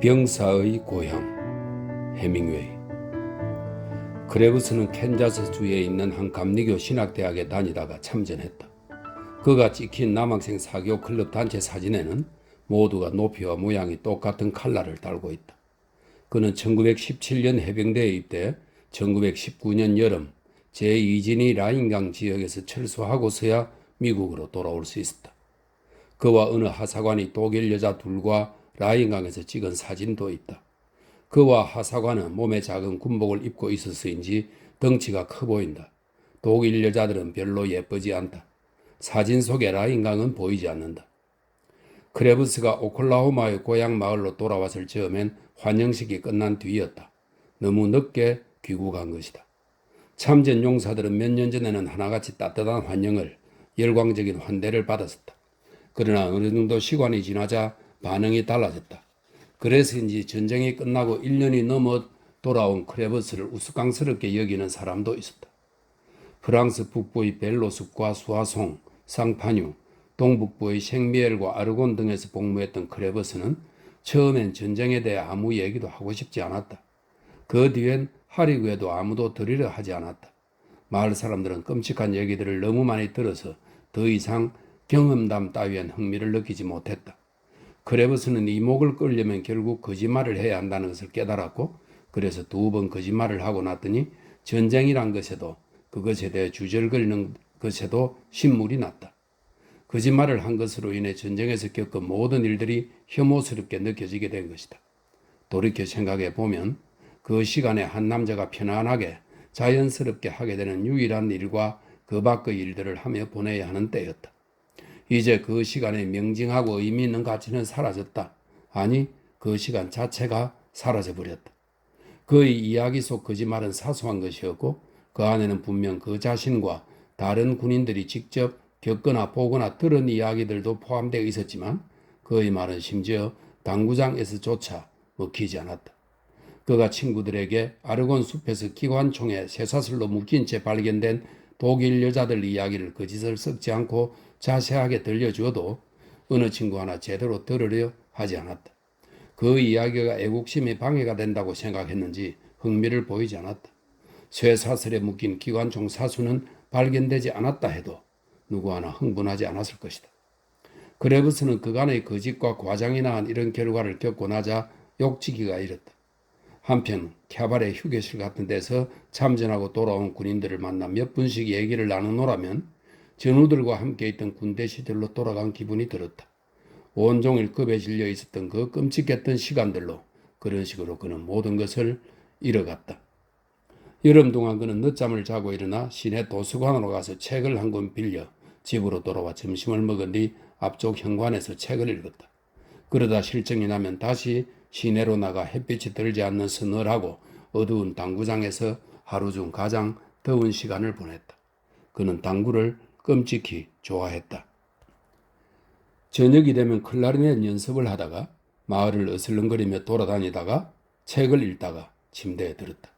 병사의 고향 해밍웨이 크레브스는 캔자스주에 있는 한 감리교 신학대학에 다니다가 참전했다. 그가 찍힌 남학생 사교 클럽 단체 사진에는 모두가 높이와 모양이 똑같은 칼라를 달고 있다. 그는 1917년 해병대에 입대 1919년 여름 제2진이 라인강 지역에서 철수하고서야 미국으로 돌아올 수 있었다. 그와 어느 하사관이 독일 여자 둘과 라인강에서 찍은 사진도 있다. 그와 하사관은 몸에 작은 군복을 입고 있어서인지 덩치가 커 보인다. 독일 여자들은 별로 예쁘지 않다. 사진 속의 라인강은 보이지 않는다. 크레브스가 오클라호마의 고향 마을로 돌아왔을 즈음엔 환영식이 끝난 뒤였다. 너무 늦게 귀국한 것이다. 참전 용사들은 몇 년 전에는 하나같이 따뜻한 환영을 열광적인 환대를 받았었다. 그러나 어느 정도 시간이 지나자 반응이 달라졌다. 그래서인지 전쟁이 끝나고 1년이 넘어 돌아온 크레버스를 우스꽝스럽게 여기는 사람도 있었다. 프랑스 북부의 벨로숲과 수아송, 상파뉴, 동북부의 생미엘과 아르곤 등에서 복무했던 크레버스는 처음엔 전쟁에 대해 아무 얘기도 하고 싶지 않았다. 그 뒤엔 하리그에도 아무도 들으려 하지 않았다. 마을 사람들은 끔찍한 얘기들을 너무 많이 들어서 더 이상 경험담 따위엔 흥미를 느끼지 못했다. 크레버스는 이목을 끌려면 결국 거짓말을 해야 한다는 것을 깨달았고 그래서 두 번 거짓말을 하고 났더니 전쟁이란 것에도 그것에 대해 주절거리는 것에도 신물이 났다. 거짓말을 한 것으로 인해 전쟁에서 겪은 모든 일들이 혐오스럽게 느껴지게 된 것이다. 돌이켜 생각해 보면 그 시간에 한 남자가 편안하게 자연스럽게 하게 되는 유일한 일과 그 밖의 일들을 하며 보내야 하는 때였다. 이제 그 시간에 명징하고 의미 있는 가치는 사라졌다. 아니, 그 시간 자체가 사라져 버렸다. 그의 이야기 속 거짓말은 사소한 것이었고 그 안에는 분명 그 자신과 다른 군인들이 직접 겪거나 보거나 들은 이야기들도 포함되어 있었지만 그의 말은 심지어 당구장에서조차 먹히지 않았다. 그가 친구들에게 아르곤 숲에서 기관총에 쇠사슬로 묶인 채 발견된 독일 여자들 이야기를 거짓을 섞지 않고 자세하게 들려주어도 어느 친구 하나 제대로 들으려 하지 않았다. 그 이야기가 애국심에 방해가 된다고 생각했는지 흥미를 보이지 않았다. 쇠사슬에 묶인 기관총 사수는 발견되지 않았다 해도 누구 하나 흥분하지 않았을 것이다. 그레브스는 그간의 거짓과 과장이 나한 이런 결과를 겪고 나자 욕지기가 이랬다. 한편 캬바레 휴게실 같은 데서 참전하고 돌아온 군인들을 만나 몇 분씩 얘기를 나누노라면 전우들과 함께 있던 군대 시절로 돌아간 기분이 들었다. 온종일 급에 질려 있었던 그 끔찍했던 시간들로 그런 식으로 그는 모든 것을 잃어갔다. 여름 동안 그는 늦잠을 자고 일어나 시내 도서관으로 가서 책을 한 권 빌려 집으로 돌아와 점심을 먹은 뒤 앞쪽 현관에서 책을 읽었다. 그러다 실정이 나면 다시 시내로 나가 햇빛이 들지 않는 서늘하고 어두운 당구장에서 하루 중 가장 더운 시간을 보냈다. 그는 당구를 끔찍히 좋아했다. 저녁이 되면 클라리넷 연습을 하다가 마을을 어슬렁거리며 돌아다니다가 책을 읽다가 침대에 들었다.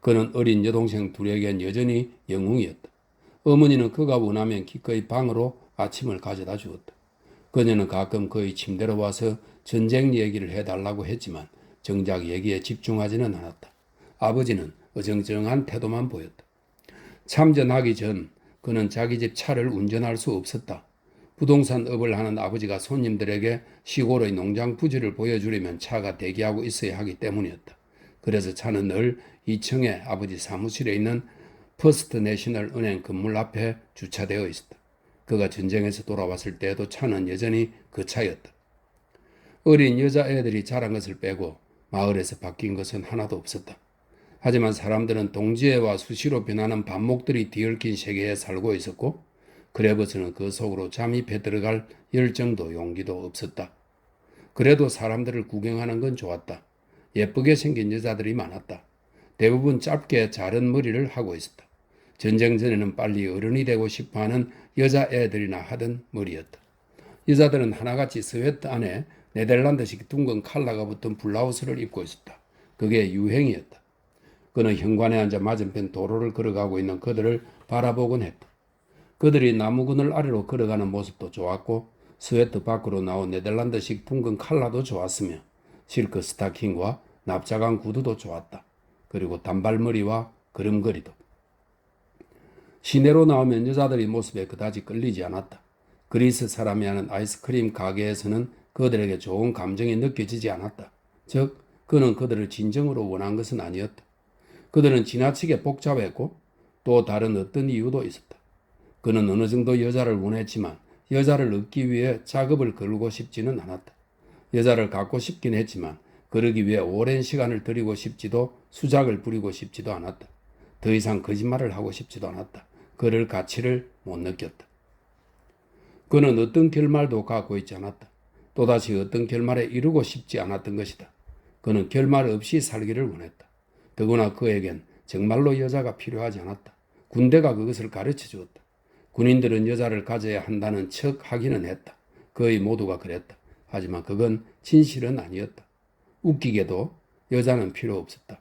그는 어린 여동생 둘에겐 여전히 영웅이었다. 어머니는 그가 원하면 기꺼이 방으로 아침을 가져다 주었다. 그녀는 가끔 그의 침대로 와서 전쟁 얘기를 해달라고 했지만 정작 얘기에 집중하지는 않았다. 아버지는 어정쩡한 태도만 보였다. 참전하기 전 그는 자기 집 차를 운전할 수 없었다. 부동산 업을 하는 아버지가 손님들에게 시골의 농장 부지를 보여주려면 차가 대기하고 있어야 하기 때문이었다. 그래서 차는 늘 2층에 아버지 사무실에 있는 퍼스트 내셔널 은행 건물 앞에 주차되어 있었다. 그가 전쟁에서 돌아왔을 때에도 차는 여전히 그 차였다. 어린 여자애들이 자란 것을 빼고 마을에서 바뀐 것은 하나도 없었다. 하지만 사람들은 동지애와 수시로 변하는 반목들이 뒤얽힌 세계에 살고 있었고 그레버스는 그 속으로 잠입해 들어갈 열정도 용기도 없었다. 그래도 사람들을 구경하는 건 좋았다. 예쁘게 생긴 여자들이 많았다. 대부분 짧게 자른 머리를 하고 있었다. 전쟁 전에는 빨리 어른이 되고 싶어하는 여자애들이나 하던 머리였다. 여자들은 하나같이 스웨트 안에 네덜란드식 둥근 칼라가 붙은 블라우스를 입고 있었다. 그게 유행이었다. 그는 현관에 앉아 맞은편 도로를 걸어가고 있는 그들을 바라보곤 했다. 그들이 나무근을 아래로 걸어가는 모습도 좋았고 스웨트 밖으로 나온 네덜란드식 둥근 칼라도 좋았으며 실크 스타킹과 납작한 구두도 좋았다. 그리고 단발머리와 그름거리도. 시내로 나오면 여자들의 모습에 그다지 끌리지 않았다. 그리스 사람이 하는 아이스크림 가게에서는 그들에게 좋은 감정이 느껴지지 않았다. 즉, 그는 그들을 진정으로 원한 것은 아니었다. 그들은 지나치게 복잡했고 또 다른 어떤 이유도 있었다. 그는 어느 정도 여자를 원했지만 여자를 얻기 위해 작업을 걸고 싶지는 않았다. 여자를 갖고 싶긴 했지만 그러기 위해 오랜 시간을 들이고 싶지도 수작을 부리고 싶지도 않았다. 더 이상 거짓말을 하고 싶지도 않았다. 그럴 가치를 못 느꼈다. 그는 어떤 결말도 갖고 있지 않았다. 또다시 어떤 결말에 이르고 싶지 않았던 것이다. 그는 결말 없이 살기를 원했다. 더구나 그에겐 정말로 여자가 필요하지 않았다. 군대가 그것을 가르쳐 주었다. 군인들은 여자를 가져야 한다는 척 하기는 했다. 거의 모두가 그랬다. 하지만 그건 진실은 아니었다. 웃기게도 여자는 필요 없었다.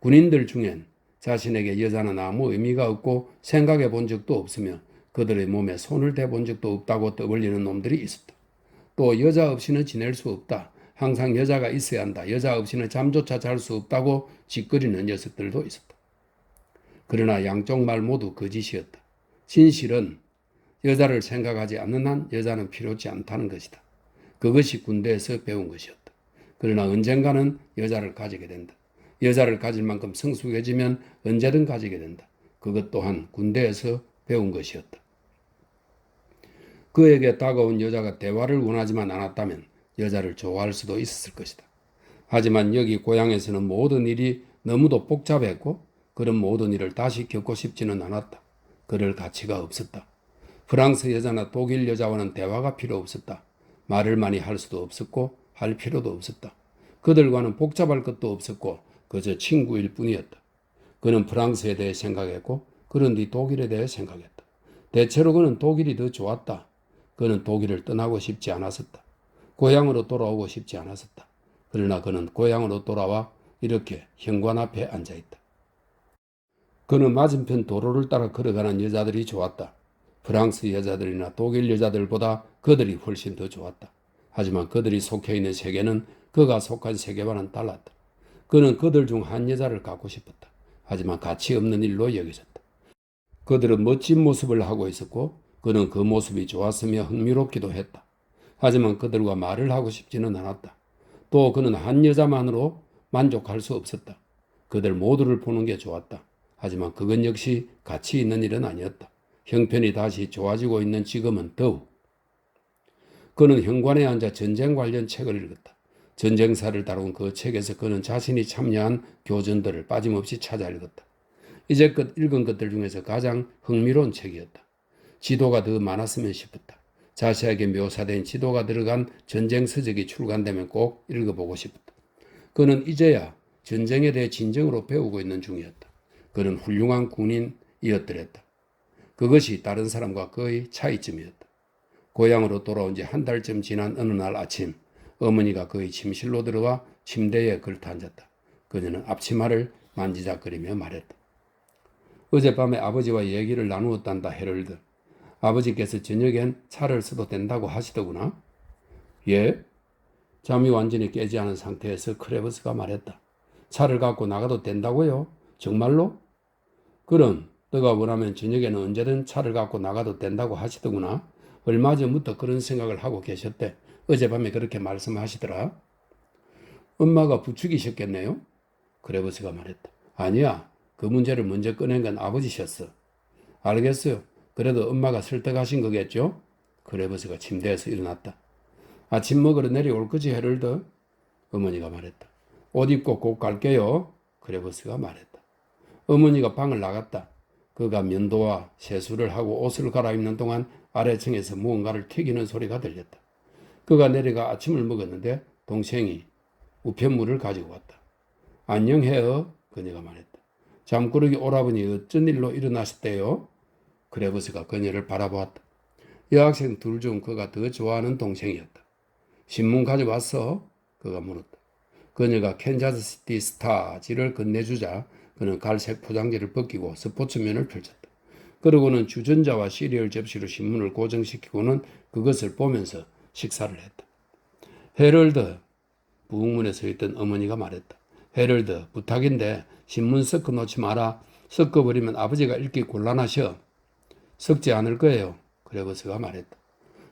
군인들 중엔 자신에게 여자는 아무 의미가 없고 생각해 본 적도 없으며 그들의 몸에 손을 대 본 적도 없다고 떠벌리는 놈들이 있었다. 또 여자 없이는 지낼 수 없다. 항상 여자가 있어야 한다. 여자 없이는 잠조차 잘 수 없다고 짓거리는 녀석들도 있었다. 그러나 양쪽 말 모두 거짓이었다. 진실은 여자를 생각하지 않는 한 여자는 필요치 않다는 것이다. 그것이 군대에서 배운 것이었다. 그러나 언젠가는 여자를 가지게 된다. 여자를 가질 만큼 성숙해지면 언제든 가지게 된다. 그것 또한 군대에서 배운 것이었다. 그에게 다가온 여자가 대화를 원하지만 않았다면 여자를 좋아할 수도 있었을 것이다. 하지만 여기 고향에서는 모든 일이 너무도 복잡했고 그런 모든 일을 다시 겪고 싶지는 않았다. 그럴 가치가 없었다. 프랑스 여자나 독일 여자와는 대화가 필요 없었다. 말을 많이 할 수도 없었고 할 필요도 없었다. 그들과는 복잡할 것도 없었고 그저 친구일 뿐이었다. 그는 프랑스에 대해 생각했고 그런 뒤 독일에 대해 생각했다. 대체로 그는 독일이 더 좋았다. 그는 독일을 떠나고 싶지 않았었다. 고향으로 돌아오고 싶지 않았었다. 그러나 그는 고향으로 돌아와 이렇게 현관 앞에 앉아 있다. 그는 맞은편 도로를 따라 걸어가는 여자들이 좋았다. 프랑스 여자들이나 독일 여자들보다 그들이 훨씬 더 좋았다. 하지만 그들이 속해 있는 세계는 그가 속한 세계와는 달랐다. 그는 그들 중 한 여자를 갖고 싶었다. 하지만 가치 없는 일로 여겨졌다. 그들은 멋진 모습을 하고 있었고 그는 그 모습이 좋았으며 흥미롭기도 했다. 하지만 그들과 말을 하고 싶지는 않았다. 또 그는 한 여자만으로 만족할 수 없었다. 그들 모두를 보는 게 좋았다. 하지만 그건 역시 가치 있는 일은 아니었다. 형편이 다시 좋아지고 있는 지금은 더욱. 그는 현관에 앉아 전쟁 관련 책을 읽었다. 전쟁사를 다룬 그 책에서 그는 자신이 참여한 교전들을 빠짐없이 찾아 읽었다. 이제껏 읽은 것들 중에서 가장 흥미로운 책이었다. 지도가 더 많았으면 싶었다. 자세하게 묘사된 지도가 들어간 전쟁 서적이 출간되면 꼭 읽어보고 싶었다. 그는 이제야 전쟁에 대해 진정으로 배우고 있는 중이었다. 그는 훌륭한 군인이었더랬다. 그것이 다른 사람과 거의 차이점이었다. 고향으로 돌아온 지 한 달쯤 지난 어느 날 아침 어머니가 그의 침실로 들어와 침대에 걸터 앉았다. 그녀는 앞치마를 만지작거리며 말했다. 어젯밤에 아버지와 얘기를 나누었단다 헤럴드. 아버지께서 저녁엔 차를 써도 된다고 하시더구나. 예? 잠이 완전히 깨지 않은 상태에서 크레버스가 말했다. 차를 갖고 나가도 된다고요? 정말로? 그럼 너가 원하면 저녁에는 언제든 차를 갖고 나가도 된다고 하시더구나. 얼마 전부터 그런 생각을 하고 계셨대. 어젯밤에 그렇게 말씀하시더라. 엄마가 부축이셨겠네요? 크레버스가 말했다. 아니야. 그 문제를 먼저 꺼낸 건 아버지셨어. 알겠어요. 그래도 엄마가 설득하신 거겠죠? 크레버스가 침대에서 일어났다. 아침 먹으러 내려올 거지, 헤럴드? 어머니가 말했다. 옷 입고 곧 갈게요. 크레버스가 말했다. 어머니가 방을 나갔다. 그가 면도와 세수를 하고 옷을 갈아입는 동안 아래층에서 무언가를 튀기는 소리가 들렸다. 그가 내려가 아침을 먹었는데 동생이 우편물을 가지고 왔다. 안녕해요. 그녀가 말했다. 잠꾸러기 오라버니 어쩐 일로 일어나셨대요? 크레버스가 그녀를 바라보았다. 여학생 둘 중 그가 더 좋아하는 동생이었다. 신문 가져왔어? 그가 물었다. 그녀가 캔자스 시티 스타지를 건네주자 그는 갈색 포장지를 벗기고 스포츠면을 펼쳤다. 그러고는 주전자와 시리얼 접시로 신문을 고정시키고는 그것을 보면서 식사를 했다. 헤럴드, 부흥문에 서 있던 어머니가 말했다. 헤럴드 부탁인데 신문 섞어 놓지 마라. 섞어버리면 아버지가 읽기 곤란하셔. 섞지 않을 거예요. 그레버스가 말했다.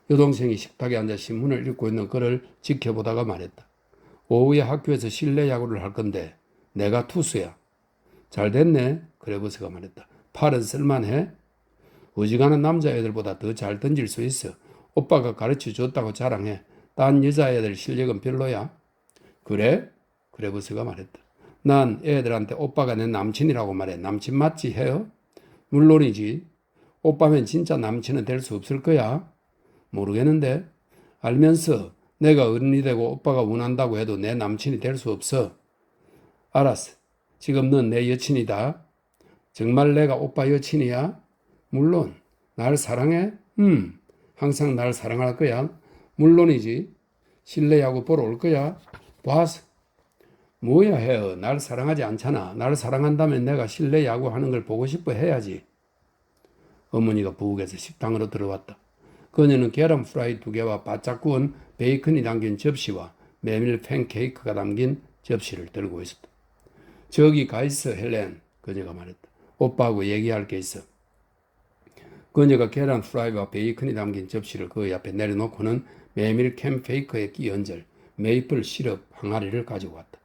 여동생이 식탁에 앉아 신문을 읽고 있는 그를 지켜보다가 말했다. 오후에 학교에서 실내 야구를 할 건데 내가 투수야. 잘 됐네. 그레버스가 말했다. 팔은 쓸만해? 어지간한 남자애들보다 더 잘 던질 수 있어. 오빠가 가르쳐 줬다고 자랑해. 딴 여자애들 실력은 별로야. 그래? 그레버스가 말했다. 난 애들한테 오빠가 내 남친이라고 말해. 남친 맞지 해요? 물론이지. 오빠면 진짜 남친은 될 수 없을 거야. 모르겠는데. 알면서 내가 어른이 되고 오빠가 원한다고 해도 내 남친이 될 수 없어. 알았어. 지금 넌 내 여친이다. 정말 내가 오빠 여친이야? 물론. 날 사랑해? 음. 항상 날 사랑할 거야. 물론이지. 실내 야구 보러 올 거야. 봐서. 뭐야 해요. 날 사랑하지 않잖아. 날 사랑한다면 내가 실내 야구 하는 걸 보고 싶어 해야지. 어머니가 부엌에서 식당으로 들어왔다. 그녀는 계란 프라이 두 개와 바짝 구운 베이컨이 담긴 접시와 메밀 팬케이크가 담긴 접시를 들고 있었다. 저기 가 있어 헬렌. 그녀가 말했다. 오빠하고 얘기할 게 있어. 그녀가 계란 프라이와 베이컨이 담긴 접시를 그 옆에 내려놓고는 메밀 캔 페이커에 끼얹을 메이플 시럽 항아리를 가지고 왔다.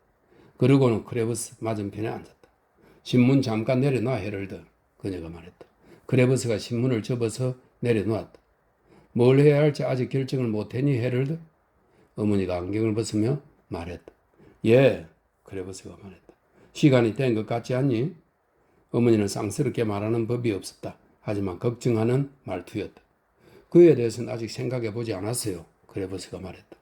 그러고는 크레버스 맞은편에 앉았다. 신문 잠깐 내려놔 헤럴드. 그녀가 말했다. 크레버스가 신문을 접어서 내려놓았다. 뭘 해야 할지 아직 결정을 못했니 헤럴드? 어머니가 안경을 벗으며 말했다. 예, 크레버스가 말했다. 시간이 된 것 같지 않니? 어머니는 쌍스럽게 말하는 법이 없었다. 하지만 걱정하는 말투였다. 그에 대해서는 아직 생각해 보지 않았어요. 크레버스가 말했다.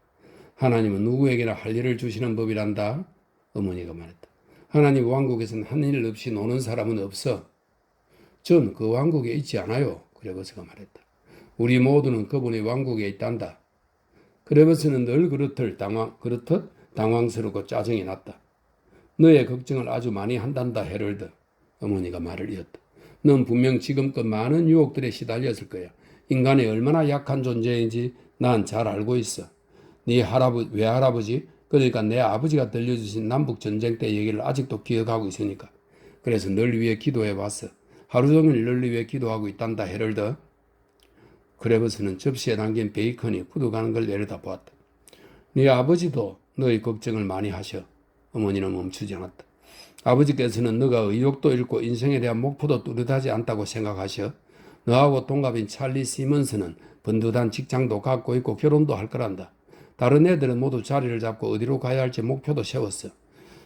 하나님은 누구에게나 할 일을 주시는 법이란다. 어머니가 말했다. 하나님 왕국에서는 한 일 없이 노는 사람은 없어. 전 그 왕국에 있지 않아요. 크레버스가 말했다. 우리 모두는 그분의 왕국에 있단다. 크레버스는 늘 그렇듯 당황, 그렇듯 당황스럽고 짜증이 났다. 너의 걱정을 아주 많이 한단다, 헤럴드. 어머니가 말을 이었다. 넌 분명 지금껏 많은 유혹들에 시달렸을 거야. 인간이 얼마나 약한 존재인지 난 잘 알고 있어. 네 할아버지, 외할아버지, 그러니까 내 아버지가 들려주신 남북 전쟁 때 얘기를 아직도 기억하고 있으니까. 그래서 널 위해 기도해 왔어. 하루 종일 널 위해 기도하고 있단다, 헤럴드. 크레버스는 접시에 담긴 베이컨이 굳어가는 걸 내려다보았다. 네 아버지도 너의 걱정을 많이 하셔. 어머니는 멈추지 않았다. 아버지께서는 너가 의욕도 잃고 인생에 대한 목표도 뚜렷하지 않다고 생각하셔. 너하고 동갑인 찰리 시먼스는 번듯한 직장도 갖고 있고 결혼도 할 거란다. 다른 애들은 모두 자리를 잡고 어디로 가야 할지 목표도 세웠어.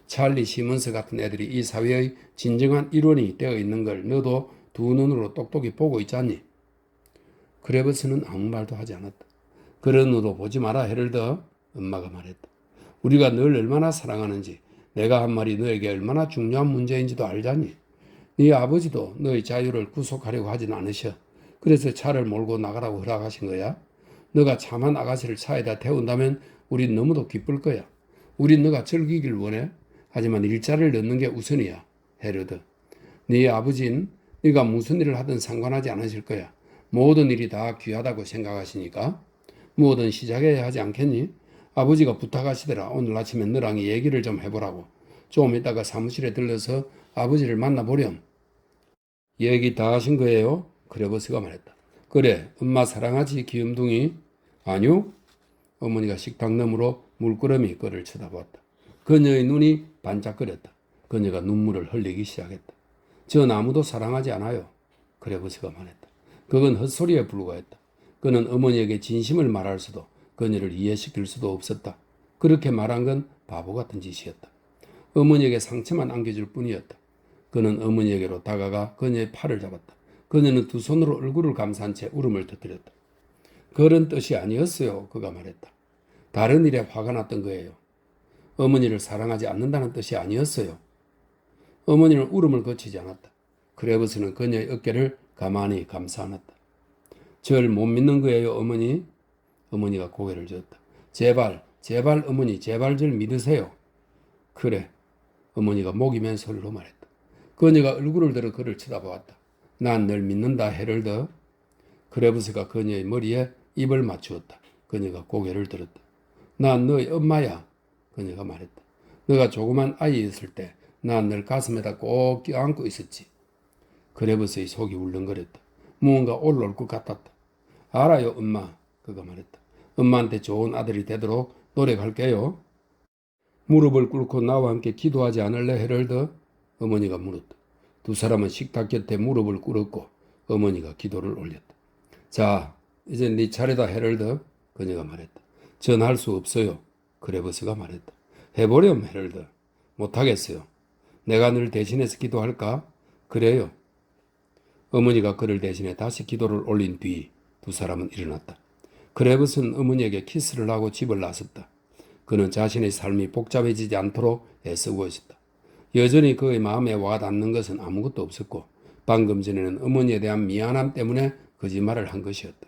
찰리 시먼스 같은 애들이 이 사회의 진정한 일원이 되어 있는 걸 너도 두 눈으로 똑똑히 보고 있잖니. 크레버스는 아무 말도 하지 않았다. 그런 눈으로 보지 마라 헤럴드. 엄마가 말했다. 우리가 널 얼마나 사랑하는지 내가 한 말이 너에게 얼마나 중요한 문제인지도 알잖니. 네 아버지도 너의 자유를 구속하려고 하진 않으셔. 그래서 차를 몰고 나가라고 허락하신 거야. 너가 참한 아가씨를 차에다 태운다면 우린 너무도 기쁠 거야. 우린 너가 즐기길 원해. 하지만 일자를 넣는 게 우선이야. 헤르드. 네 아버지는 네가 무슨 일을 하든 상관하지 않으실 거야. 모든 일이 다 귀하다고 생각하시니까 뭐든 시작해야 하지 않겠니? 아버지가 부탁하시더라. 오늘 아침에 너랑 얘기를 좀 해보라고. 좀 이따가 사무실에 들러서 아버지를 만나보렴. 얘기 다 하신 거예요? 크레버스가 말했다. 그래, 엄마 사랑하지, 귀염둥이? 아니요. 어머니가 식탁 너머로 물끄러미 그를 쳐다보았다. 그녀의 눈이 반짝거렸다. 그녀가 눈물을 흘리기 시작했다. 전 아무도 사랑하지 않아요. 크레버스가 말했다. 그건 헛소리에 불과했다. 그는 어머니에게 진심을 말할 수도 그녀를 이해시킬 수도 없었다. 그렇게 말한 건 바보 같은 짓이었다. 어머니에게 상처만 안겨줄 뿐이었다. 그는 어머니에게로 다가가 그녀의 팔을 잡았다. 그녀는 두 손으로 얼굴을 감싼 채 울음을 터뜨렸다. 그런 뜻이 아니었어요. 그가 말했다. 다른 일에 화가 났던 거예요. 어머니를 사랑하지 않는다는 뜻이 아니었어요. 어머니는 울음을 거치지 않았다. 크레버스는 그녀의 어깨를 가만히 감싸 안았다. 절 못 믿는 거예요, 어머니? 어머니가 고개를 젓다. 제발, 제발 어머니, 제발 절 믿으세요. 그래. 어머니가 목이면 소리로 말했다. 그녀가 얼굴을 들어 그를 쳐다보았다. 난 널 믿는다, 헤럴드. 크레브스가 그녀의 머리에 입을 맞추었다. 그녀가 고개를 들었다. 난 너의 엄마야. 그녀가 말했다. 너가 조그만 아이였을 때 난 널 가슴에다 꼭 껴안고 있었지. 그레버스의 속이 울렁거렸다. 무언가 올라올 것 같았다. 알아요, 엄마. 그가 말했다. 엄마한테 좋은 아들이 되도록 노력할게요. 무릎을 꿇고 나와 함께 기도하지 않을래, 헤럴드? 어머니가 물었다. 두 사람은 식탁 곁에 무릎을 꿇었고 어머니가 기도를 올렸다. 자, 이제 네 차례다, 헤럴드. 그녀가 말했다. 전 할 수 없어요. 그레버스가 말했다. 해보렴, 헤럴드. 못하겠어요. 내가 늘 대신해서 기도할까? 그래요. 어머니가 그를 대신해 다시 기도를 올린 뒤 두 사람은 일어났다. 그레버스는 어머니에게 키스를 하고 집을 나섰다. 그는 자신의 삶이 복잡해지지 않도록 애쓰고 있었다. 여전히 그의 마음에 와닿는 것은 아무것도 없었고 방금 전에는 어머니에 대한 미안함 때문에 거짓말을 한 것이었다.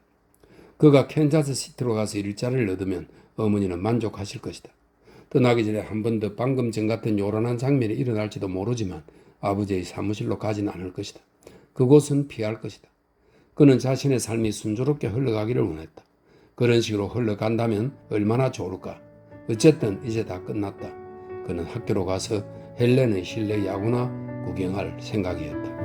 그가 캔자스 시티로 가서 일자리를 얻으면 어머니는 만족하실 것이다. 떠나기 전에 한 번 더 방금 전 같은 요란한 장면이 일어날지도 모르지만 아버지의 사무실로 가지는 않을 것이다. 그곳은 피할 것이다. 그는 자신의 삶이 순조롭게 흘러가기를 원했다. 그런 식으로 흘러간다면 얼마나 좋을까. 어쨌든 이제 다 끝났다. 그는 학교로 가서 헬렌의 실내 야구나 구경할 생각이었다.